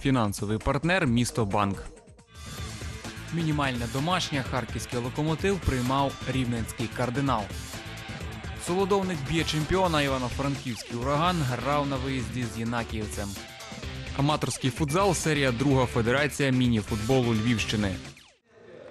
Фінансовий партнер місто Банк. Мінімальне домашнє харківський локомотив приймав рівненський кардинал. Солодовник б'є чемпіона Івано-Франківський ураган грав на виїзді з Єнакіївцем. Аматорський футзал серія друга федерація міні-футболу Львівщини.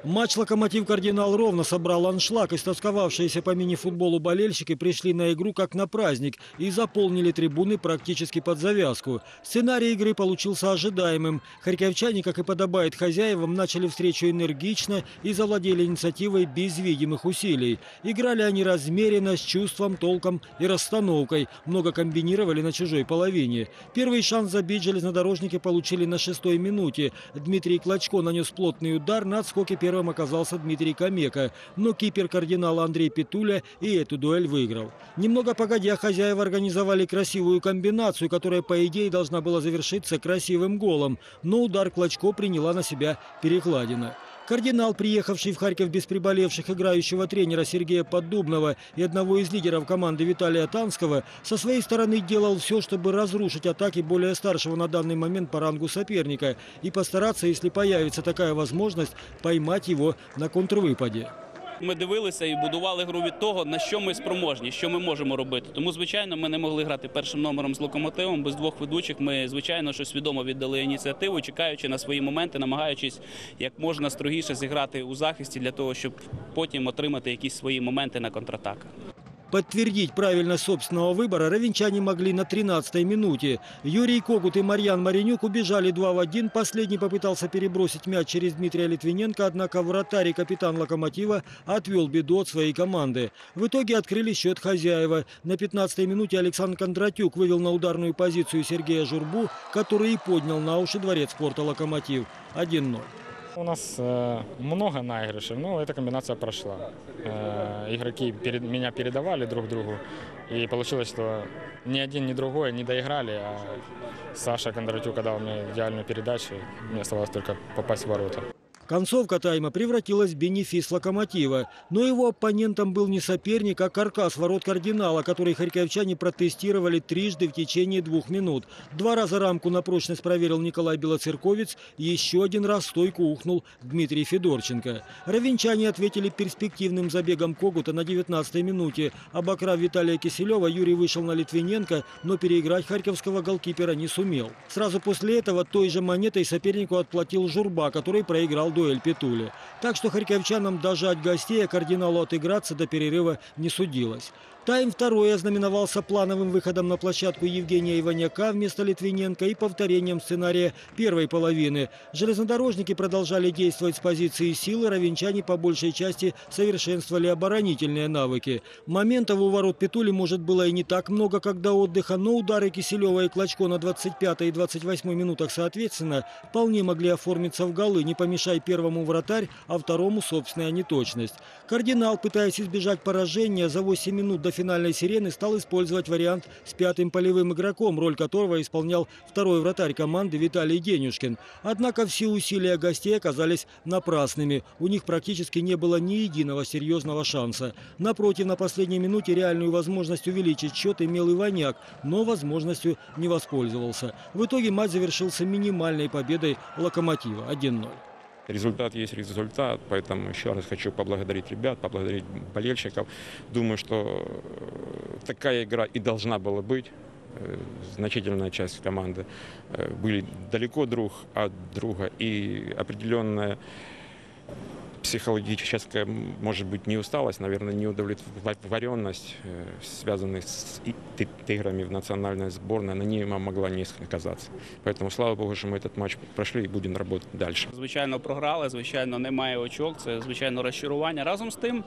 Матч «Локомотив Кардинал» ровно собрал аншлаг, и стосковавшиеся по мини-футболу болельщики пришли на игру как на праздник и заполнили трибуны практически под завязку. Сценарий игры получился ожидаемым. Харьковчане, как и подобает хозяевам, начали встречу энергично и завладели инициативой без видимых усилий. Играли они размеренно, с чувством, толком и расстановкой. Много комбинировали на чужой половине. Первый шанс забить железнодорожники получили на шестой минуте. Дмитрий Клочко нанес плотный удар на отскоке первым оказался Дмитрий Камека, но кипер кардинала Андрей Петуля и эту дуэль выиграл. Немного погодя, хозяева организовали красивую комбинацию, которая, по идее, должна была завершиться красивым голом, но удар Клочко приняла на себя перекладина. Кардинал, приехавший в Харьков без приболевших играющего тренера Сергея Поддубного и одного из лидеров команды Виталия Танского, со своей стороны делал все, чтобы разрушить атаки более старшего на данный момент по рангу соперника и постараться, если появится такая возможность, поймать его на контрвыпаде. Ми дивилися і будували гру від того, на що ми спроможні, що ми можемо робити. Тому, звичайно, ми не могли грати першим номером з локомотивом без двох ведучих. Ми, звичайно, що свідомо віддали ініціативу, чекаючи на свої моменти, намагаючись як можна строгіше зіграти у захисті для того, щоб потім отримати якісь свої моменти на контратаках. Подтвердить правильность собственного выбора ровенчане могли на 13-й минуте. Юрий Когут и Марьян Маринюк убежали 2 в 1. Последний попытался перебросить мяч через Дмитрия Литвиненко, однако вратарь и капитан «Локомотива» отвел беду от своей команды. В итоге открыли счет хозяева. На 15-й минуте Александр Кондратюк вывел на ударную позицию Сергея Журбу, который и поднял на уши дворец спорта «Локомотив». 1-0. У нас э, много наигрышей, но эта комбинация прошла. Э, игроки меня передавали друг другу, и получилось, что ни один, ни другой не доиграли, а Саша Кондратюк дал мне идеальную передачу, мне оставалось только попасть в ворота. Концовка тайма превратилась в бенефис «Локомотива». Но его оппонентом был не соперник, а каркас ворот кардинала, который харьковчане протестировали трижды в течение двух минут. Два раза рамку на прочность проверил Николай Белоцерковец, еще один раз стойку ухнул Дмитрий Федорченко. Ровенчане ответили перспективным забегом Когута на 19-й минуте. Обокрав Виталия Киселева, Юрий вышел на Литвиненко, но переиграть харьковского голкипера не сумел. Сразу после этого той же монетой сопернику отплатил Журба, который проиграл дуэль Петули. Так что харьковчанам даже от гостей, а кардиналу отыграться до перерыва не судилось. Тайм второй ознаменовался плановым выходом на площадку Евгения Иваняка вместо Литвиненко и повторением сценария первой половины. Железнодорожники продолжали действовать с позиции силы, ровенчане по большей части совершенствовали оборонительные навыки. Моментов у ворот Петули, может, было и не так много, до отдыха, но удары Киселева и Клочко на 25 и 28 минутах соответственно вполне могли оформиться в голы, не помешай первому вратарь, а второму собственная неточность. Кардинал, пытаясь избежать поражения, за 8 минут до финальной сирены стал использовать вариант с пятым полевым игроком, роль которого исполнял второй вратарь команды Виталий Денюшкин. Однако все усилия гостей оказались напрасными. У них практически не было ни единого серьезного шанса. Напротив, на последней минуте реальную возможность увеличить счет имел Иваняк, но возможностью не воспользовался. В итоге матч завершился минимальной победой «Локомотива» 1-0. Результат есть результат, поэтому еще раз хочу поблагодарить ребят, поблагодарить болельщиков. Думаю, что э, такая игра и должна была быть. Э, Значительная часть команды э, были далеко друг от друга и определенная психологическая, может быть, не усталость, наверное, неудовлетворенность, э, связанная с и- ты- играми в национальной сборной, на ней могла не сказаться. Поэтому, слава богу, что мы этот матч прошли и будем работать дальше. Звичайно, програли, звичайно, немає очок. Це звичайно розчарування. Разом з тим.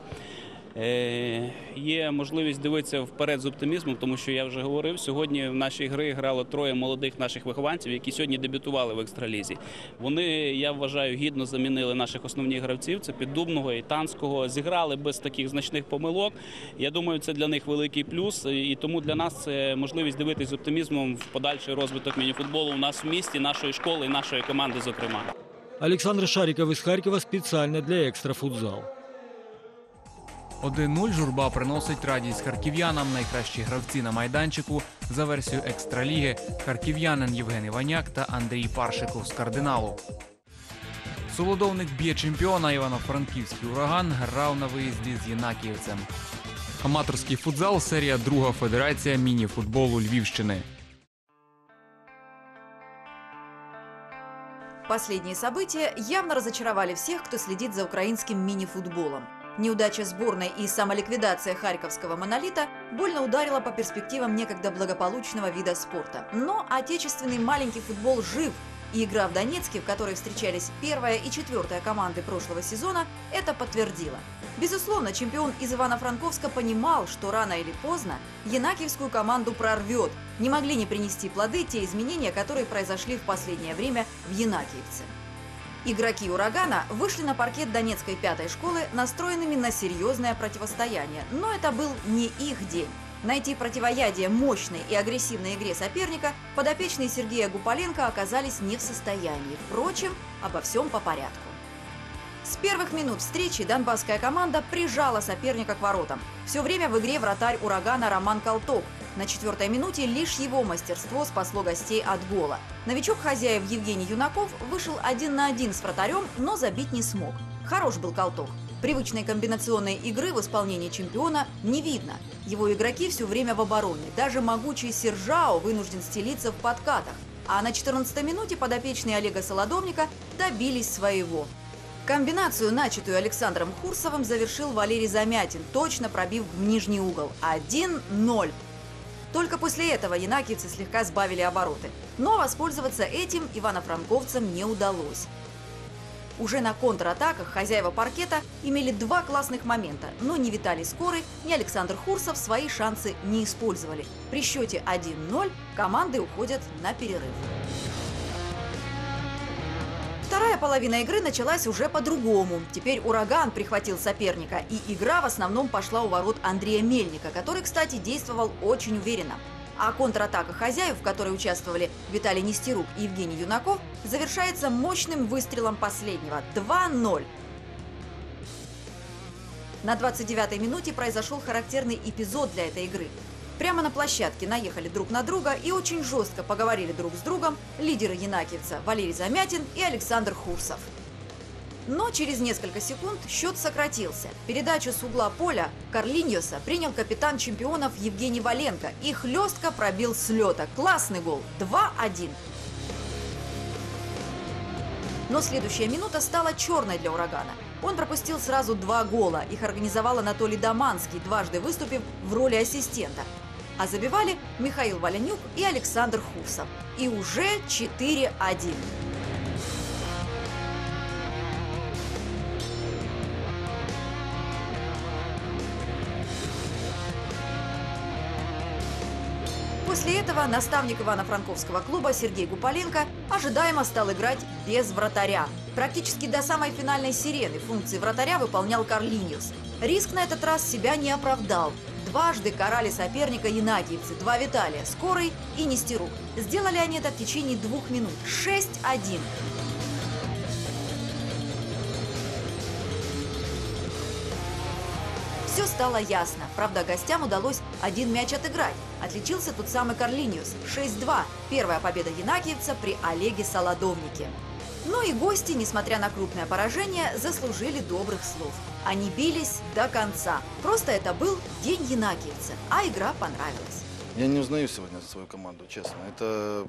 е, Є можливість дивитися вперед з оптимізмом, тому що я вже говорив, сьогодні в нашій гри грало троє молодих наших вихованців, які сьогодні дебютували в екстралізі. Вони, я вважаю, гідно замінили наших основних гравців. Це Піддубного і Танського. Зіграли без таких значних помилок. Я думаю, це для них великий плюс. І тому для нас це можливість дивитися з оптимізмом в подальший розвиток мініфутболу у нас в місті, нашої школи і нашої команди, зокрема. Александр Шариков из Харькова специально для «Экстрафутзал». 1-0 журба приносить радість харків'янам. Найкращі гравці на майданчику за версією екстраліги харків'янин Євген Іваняк та Андрій Паршиков з кардиналу. Солодовник б'є чемпіона Івано-Франківський ураган грав на виїзді з Єнакіївцем. Аматорський футзал серія друга федерація міні-футболу Львівщини. Последние события явно разочаровали всех, кто следит за украинским мини-футболом. Неудача сборной и самоликвидация харьковского монолита больно ударила по перспективам некогда благополучного вида спорта. Но отечественный маленький футбол жив, и игра в Донецке, в которой встречались первая и четвертая команды прошлого сезона, это подтвердила. Безусловно, чемпион из Ивано-Франковска понимал, что рано или поздно Янакиевскую команду прорвет. Не могли не принести плоды те изменения, которые произошли в последнее время в Янакиевце. Игроки «Урагана» вышли на паркет Донецкой пятой школы настроенными на серьезное противостояние, но это был не их день. Найти противоядие мощной и агрессивной игре соперника подопечные Сергея Гуполенко оказались не в состоянии. Впрочем, обо всем по порядку. С первых минут встречи донбасская команда прижала соперника к воротам. Все время в игре вратарь «Урагана» Роман Колток. На четвертой минуте лишь его мастерство спасло гостей от гола. Новичок хозяев Евгений Юнаков вышел один на один с вратарем, но забить не смог. Хорош был Колток. Привычной комбинационной игры в исполнении чемпиона не видно. Его игроки все время в обороне. Даже могучий Сержао вынужден стелиться в подкатах. А на 14-й минуте подопечные Олега Солодовника добились своего. Комбинацию, начатую Александром Хурсовым, завершил Валерий Замятин, точно пробив в нижний угол. 1-0. Только после этого янакиевцы слегка сбавили обороты. Но воспользоваться этим ивано-франковцам не удалось. Уже на контратаках хозяева паркета имели два классных момента, но ни Виталий Скорый, ни Александр Хурсов свои шансы не использовали. При счете 1-0 команды уходят на перерыв. Вторая половина игры началась уже по-другому. Теперь «Ураган» прихватил соперника, и игра в основном пошла у ворот Андрея Мельника, который, кстати, действовал очень уверенно. А контратака хозяев, в которой участвовали Виталий Нестерук и Евгений Юнаков, завершается мощным выстрелом последнего – 2-0. На 29-й минуте произошел характерный эпизод для этой игры. Прямо на площадке наехали друг на друга и очень жестко поговорили друг с другом лидеры Янакиевца Валерий Замятин и Александр Хурсов. Но через несколько секунд счет сократился. Передачу с угла поля Карлиньоса принял капитан чемпионов Евгений Валенко и хлестко пробил с лета. Классный гол. 2-1. Но следующая минута стала черной для «Урагана». Он пропустил сразу два гола. Их организовал Анатолий Доманский, дважды выступив в роли ассистента. А забивали Михаил Валянюк и Александр Хурсов. И уже 4-1. После этого наставник Ивано-Франковского клуба Сергей Гуполенко ожидаемо стал играть без вратаря. Практически до самой финальной сирены функции вратаря выполнял Карлиньос. Риск на этот раз себя не оправдал. Дважды карали соперника янакиевцы, два Виталия, Скорый и Нестерук. Сделали они это в течение двух минут. 6-1. Все стало ясно. Правда, гостям удалось один мяч отыграть. Отличился тот самый Карлиниус. 6-2. Первая победа Янакиевца при Олеге Солодовнике. Но и гости, несмотря на крупное поражение, заслужили добрых слов. Они бились до конца. Просто это был день Янакиевца, а игра понравилась. Я не узнаю сегодня свою команду, честно. Это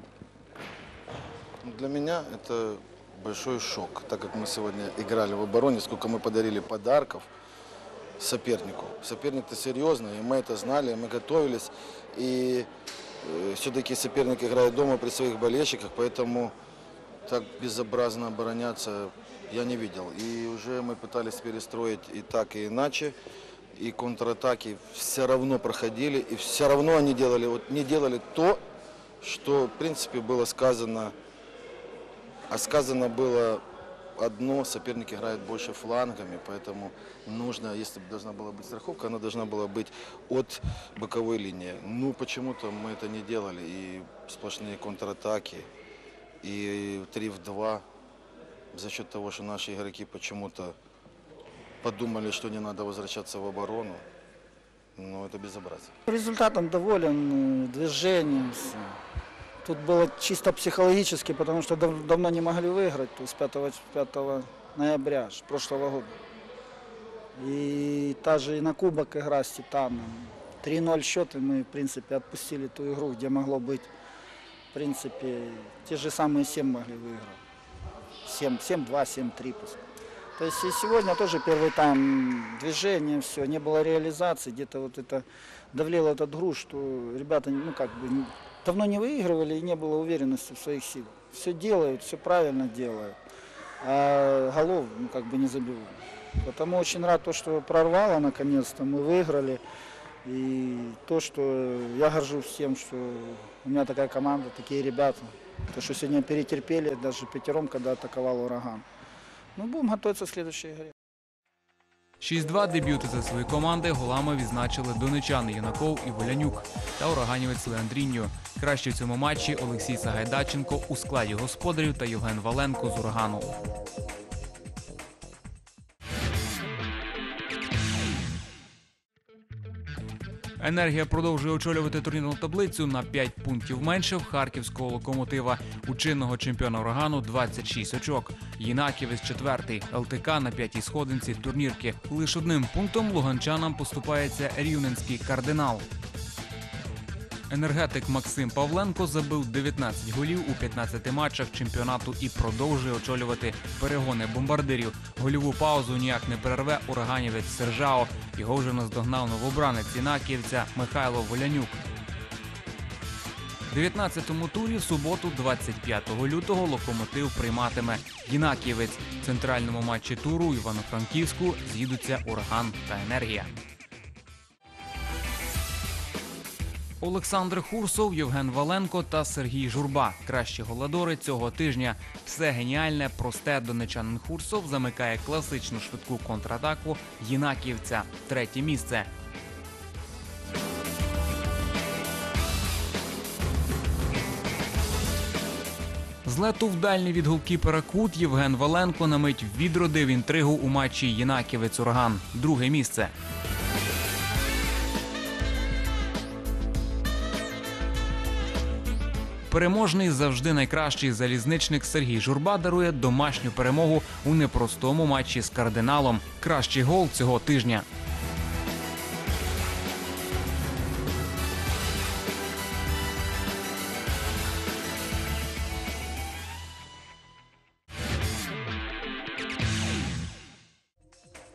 ну, для меня это большой шок, так как мы сегодня играли в обороне, сколько мы подарили подарков сопернику. Соперник-то серьезный, и мы это знали, мы готовились. И э, все-таки соперник играет дома при своих болельщиках, поэтому так безобразно обороняться я не видел. И уже мы пытались перестроить и так, и иначе. И контратаки все равно проходили, и все равно они делали, вот не делали то, что, в принципе, было сказано. А сказано было одно, соперник играет больше флангами, поэтому нужно, если должна была быть страховка, она должна была быть от боковой линии. Ну, почему-то мы это не делали, и сплошные контратаки, и 3 в 2 за счет того, что наши игроки почему-то подумали, что не надо возвращаться в оборону. Но это безобразие. Результатом доволен, э, движением. Тут было чисто психологически, потому что дав- давно не могли выиграть, есть 5, 5 ноября прошлого года. И та же и на кубок игра с Титаном. 3-0 счет, и мы, в принципе, отпустили ту игру, где могло быть, в принципе, те же самые 7 могли выиграть. 7, 7-2, 7-3 пускай. То есть и сегодня тоже первый тайм движение, все, не было реализации, где-то вот это давлело этот груз, что ребята, ну как бы, давно не выигрывали и не было уверенности в своих силах. Все делают, все правильно делают, а голов, ну как бы не забивают. Потому очень рад то, что прорвало наконец-то, мы выиграли. И то, что я горжусь тем, что у меня такая команда, такие ребята. То, что сегодня перетерпели даже пятером, когда атаковал ураган. Ну, будем готовиться к следующей игре. 6-2 дебюти за свої команди голами відзначили донечани Юнаков і Волянюк та ураганівець Леандріньо. Краще в цьому матчі Олексій Сагайдаченко у складі господарів та Євген Валенко з урагану. Енергія продовжує очолювати турнірну таблицю на 5 пунктів менше в харківського локомотива. У чинного чемпіона урагану 26 очок. Єнаківець четвертий. ЛТК на п'ятій сходинці турнірки. Лише одним пунктом луганчанам поступається рівненський кардинал. Енергетик Максим Павленко забив 19 голів у 15 матчах чемпіонату і продовжує очолювати перегони бомбардирів. Гольову паузу ніяк не перерве ураганівець Сержао. Його вже наздогнав новобранець Інаківця Михайло Волянюк. В 19-му турі в суботу, 25 лютого, локомотив прийматиме Єнаківець. В центральному матчі туру Івано-Франківську з'їдуться ураган та енергія. Олександр Хурсов, Євген Валенко та Сергій Журба. Кращі голадори цього тижня. Все геніальне, просте донечанин Хурсов замикає класичну швидку контратаку Єнаківця. Третє місце. Злету в дальній від голкіпера Кут Євген Валенко на мить відродив інтригу у матчі Єнаківець Ураган. Друге місце. Переможний завжди найкращий залізничник Сергій Журба дарує домашню перемогу у непростому матчі з кардиналом. Кращий гол цього тижня.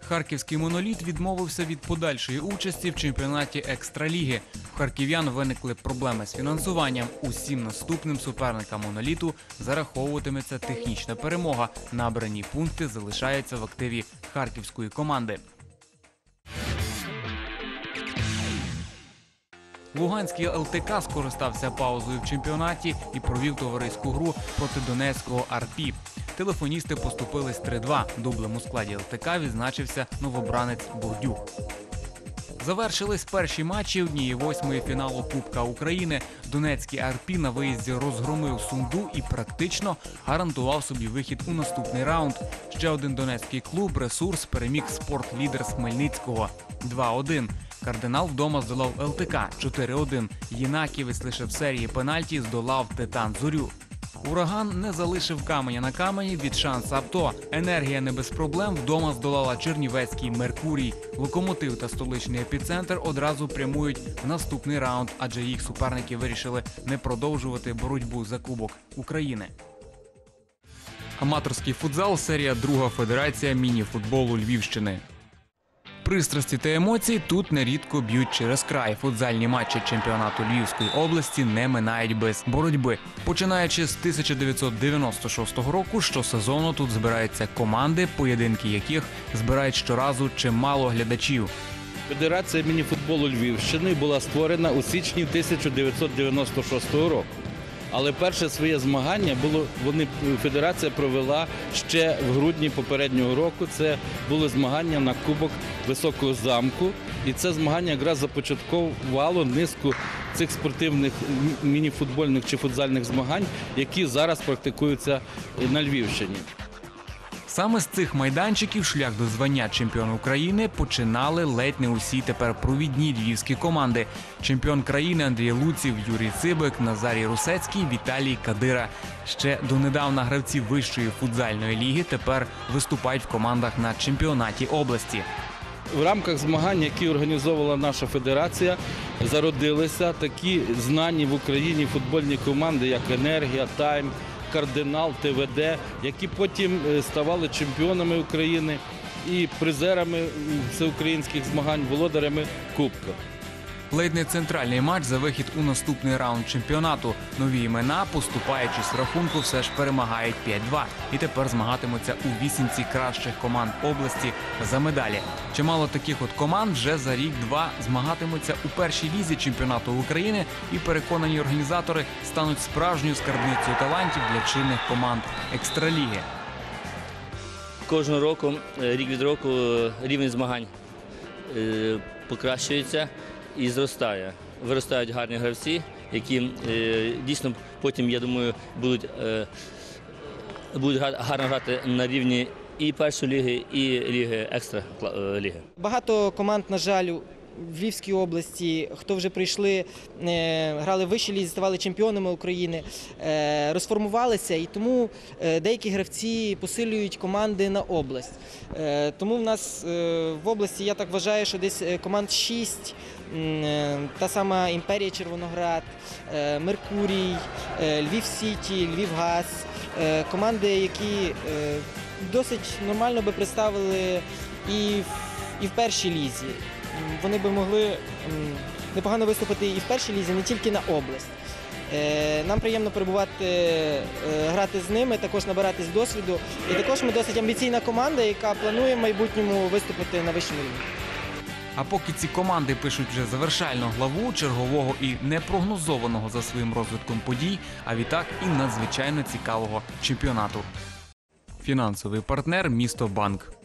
Харківський моноліт відмовився від подальшої участі в чемпіонаті екстраліги. В харків'ян виникли проблеми з фінансуванням. Усім наступним суперникам моноліту зараховуватиметься технічна перемога. Набрані пункти залишаються в активі харківської команди. Луганський ЛТК скористався паузою в чемпіонаті і провів товариську гру проти Донецького Арпі. Телефоністи поступились 3-2. Дублем у складі ЛТК відзначився новобранець Бурдюк. Завершились перші матчі однієї восьмої фіналу Кубка України. Донецький Арпі на виїзді розгромив Сумду і практично гарантував собі вихід у наступний раунд. Ще один донецький клуб Ресурс переміг спортлідер з Хмельницького 2-1. Кардинал вдома здолав ЛТК 4-1. Єнаківець лише в серії пенальті здолав Титан Зорю. Ураган не залишив каменя на камені від шанс авто. Енергія не без проблем вдома здолала Чернівецький Меркурій. Локомотив та столичний епіцентр одразу прямують в наступний раунд, адже їх суперники вирішили не продовжувати боротьбу за Кубок України. Аматорський футзал серія друга федерація міні-футболу Львівщини. Пристрасті та емоції тут нерідко б'ють через край. Футзальні матчі чемпіонату Львівської області не минають без боротьби. Починаючи з 1996 року, щосезону тут збираються команди, поєдинки яких збирають щоразу чимало глядачів. Федерація мініфутболу Львівщини була створена у січні 1996 року. Але перше своє змагання було вони федерація провела ще в грудні попереднього року. Це були змагання на Кубок Високого замку, і це змагання якраз започатковувало низку цих спортивних мініфутбольних чи футзальних змагань, які зараз практикуються на Львівщині. Саме з цих майданчиків шлях до звання чемпіона України починали ледь не усі тепер провідні львівські команди. Чемпіон країни Андрій Луців, Юрій Цибик, Назарій Русецький, Віталій Кадира. Ще донедавна гравці вищої футзальної ліги тепер виступають в командах на чемпіонаті області. В рамках змагань, які організовувала наша федерація, зародилися такі знані в Україні футбольні команди, як Енергія, Тайм, Кардинал, ТВД, які потім е, ставали чемпіонами України і призерами всеукраїнських змагань, володарями Кубка. Ледь не центральний матч за вихід у наступний раунд чемпіонату. Нові імена, поступаючись в рахунку, все ж перемагають 5-2 і тепер змагатимуться у вісімці кращих команд області за медалі. Чимало таких от команд вже за рік-два змагатимуться у першій лізі чемпіонату України і переконані організатори стануть справжньою скарбницею талантів для чинних команд екстраліги. Кожного року, е, рік від року, е, рівень змагань е, покращується і зростає. Виростають гарні гравці, які е, дійсно потім, я думаю, будуть, е, будуть гарно грати на рівні і першої ліги, і ліги екстра е, ліги. Багато команд, на жаль, в Львівській області, хто вже прийшли, грали в вищій лізі, ставали чемпіонами України, розформувалися, і тому деякі гравці посилюють команди на область. Тому в нас в області, я так вважаю, що десь команд 6, м, е, та сама Імперія Червоноград, е, Меркурій, е, Львів Сіті, Львівгаз, е, команди, які е, досить нормально би представили і в, і в першій лізі. Вони би могли непогано виступити і в першій лізі, не тільки на область. Е, Нам приємно перебувати, е, грати з ними, також набиратись досвіду. І також ми досить амбіційна команда, яка планує в майбутньому виступити на вищому рівні. А поки ці команди пишуть вже завершальну главу чергового і непрогнозованого за своїм розвитком подій, а відтак і надзвичайно цікавого чемпіонату. Фінансовий партнер місто Банк.